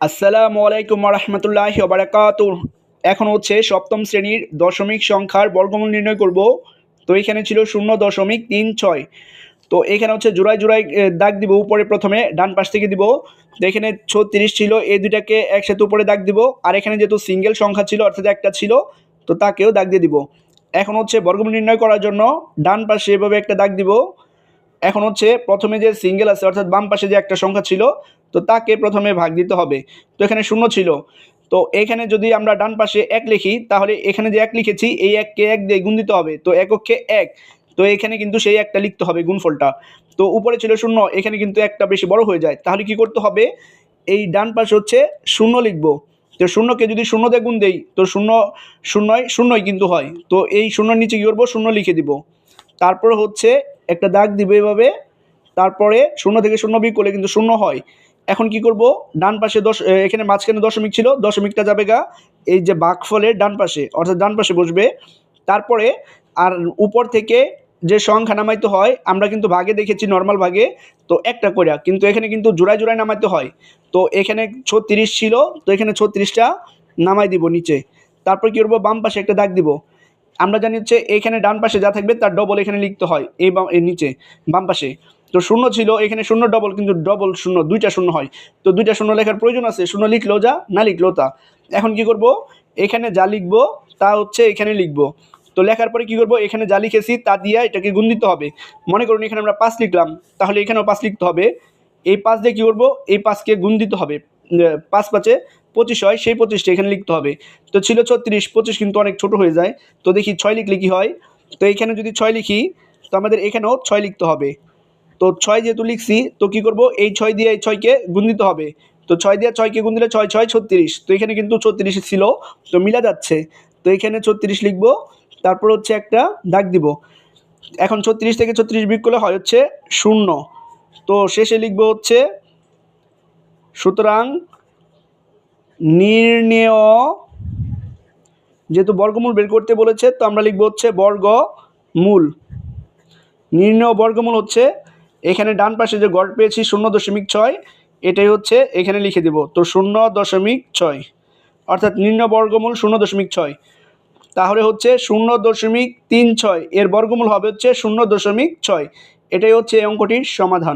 আসসালামু আলাইকুম রহমতুল্লাহ বারাকাত এখন হচ্ছে সপ্তম শ্রেণির দশমিক সংখ্যার বর্গমূল নির্ণয় করব। তো এখানে ছিল শূন্য দশমিক তিন ছয়। তো এখানে হচ্ছে জোড়ায় জোড়ায় দাগ দিব উপরে প্রথমে, ডান পাশ থেকে দিব। তো এখানে ছত্রিশ ছিল, এই দুইটাকে একসাথে উপরে দাগ দিব। আর এখানে যেহেতু সিঙ্গেল সংখ্যা ছিল, অর্থাৎ একটা ছিল, তো তাকেও দাগ দিয়ে দিব। এখন হচ্ছে বর্গমূল নির্ণয় করার জন্য ডান পাশে এভাবে একটা দাগ দিব। এখন হচ্ছে প্রথমে যে সিঙ্গেল আছে, অর্থাৎ বাম পাশে যে একটা সংখ্যা ছিল তো তাকে প্রথমে ভাগ দিতে হবে। তো এখানে শূন্য ছিল। তো এখানে যদি আমরা ডান পাশে এক লিখি, তাহলে এখানে যে এক লিখেছি, এই এককে এক দিয়ে গুণ দিতে হবে। তো এককে এক। তো এখানে কিন্তু সেই একটা লিখতে হবে গুণফলটা। তো উপরে ছিল শূন্য, এখানে কিন্তু একটা বেশি বড় হয়ে যায়। তাহলে কি করতে হবে? এই ডান পাশে হচ্ছে শূন্য লিখব। তো শূন্যকে যদি শূন্য দিয়ে গুণ দেই, তো শূন্য, শূন্যই শূন্যই কিন্তু হয়। তো এই শূন্যর নিচে কী করব? শূন্য লিখে দিব। তারপর হচ্ছে একটা দাগ দিবে এভাবে। তারপরে শূন্য থেকে শূন্য বিয়োগ করলে কিন্তু শূন্য হয়। এখন কি করব? ডান পাশে দশ এখানে মাঝখানে দশমিক ছিল, দশমিকটা যাবে গা, এই যে বাঘফলের ডান পাশে, অর্থাৎ ডান পাশে বসবে। তারপরে, আর উপর থেকে যে সংখ্যা নামাইতে হয়, আমরা কিন্তু ভাগে দেখেছি নর্মাল ভাগে, তো একটা করে কিন্তু এখানে কিন্তু জোড়ায় জোড়ায় নামাইতে হয়। তো এখানে ছত্রিশ ছিল, তো এখানে ছত্রিশটা নামাই দিব নিচে। তারপর কী করব? বাম পাশে একটা দাগ দিব। আমরা জানি হচ্ছে, এখানে ডান পাশে যা থাকবে, তার ডবল এখানে লিখতে হয় এই নিচে, বাম পাশে। তো শূন্য ছিল, এখানে শূন্য ডবল কিন্তু ডবল শূন্য, দুইটা শূন্য হয়। তো দুইটা শূন্য লেখার প্রয়োজন আছে, শূন্য লিখলো যা, না লিখলেও তা। এখন কি করব? এখানে যা লিখব, তা হচ্ছে এখানে লিখব। তো লেখার পরে কি করব? এখানে যা লিখেছি, তা দিয়ে এটাকে গুণ দিতে হবে। মনে করুন, এখানে আমরা পাঁচ লিখলাম, তাহলে এখানেও পাঁচ লিখতে হবে। এই পাঁচ দিয়ে কী করব? এই পাঁচকে গুণ দিতে হবে পাঁচ পাঁচে পঁচিশ হয়, সেই পঁচিশটা এখানে লিখতে হবে। তো ছিল ছত্রিশ, পঁচিশ কিন্তু অনেক ছোট হয়ে যায়। তো দেখি ছয় লিখলে কী হয়? তো এখানে যদি ছয় লিখি, তো আমাদের এখানেও ছয় লিখতে হবে। তো ছয় যেহেতু লিখছি, তো কী করব? এই ছয় দিয়ে এই ছয়কে গুণ দিতে হবে। তো ছয় দিয়ে ছয়কে গুণ দিলে ছয় ছয়, ছত্রিশ। তো এখানে কিন্তু ছত্রিশ ছিল, তো মিলা যাচ্ছে। তো এখানে ছত্রিশ লিখব, তারপর হচ্ছে একটা দাগ দিব। এখন ছত্রিশ থেকে ছত্রিশ বিয়োগ করলে হয় হচ্ছে শূন্য। তো শেষে লিখব হচ্ছে, সুতরাং নির্ণেয় যেহেতু বর্গমূল বের করতে বলেছে, তো আমরা লিখব হচ্ছে বর্গমূল। নির্ণয় বর্গমূল হচ্ছে এখানে ডান পাশে যে গড় পেয়েছি শূন্য দশমিক ছয়, এটাই হচ্ছে এখানে লিখে দেব। তো শূন্য দশমিক ছয়, অর্থাৎ নিম্ন বর্গমূল শূন্য দশমিক ছয়। তাহলে হচ্ছে শূন্য দশমিক তিন ছয়, এর বর্গমূল হবে হচ্ছে শূন্য দশমিক ছয়। এটাই হচ্ছে এই অঙ্কটির সমাধান।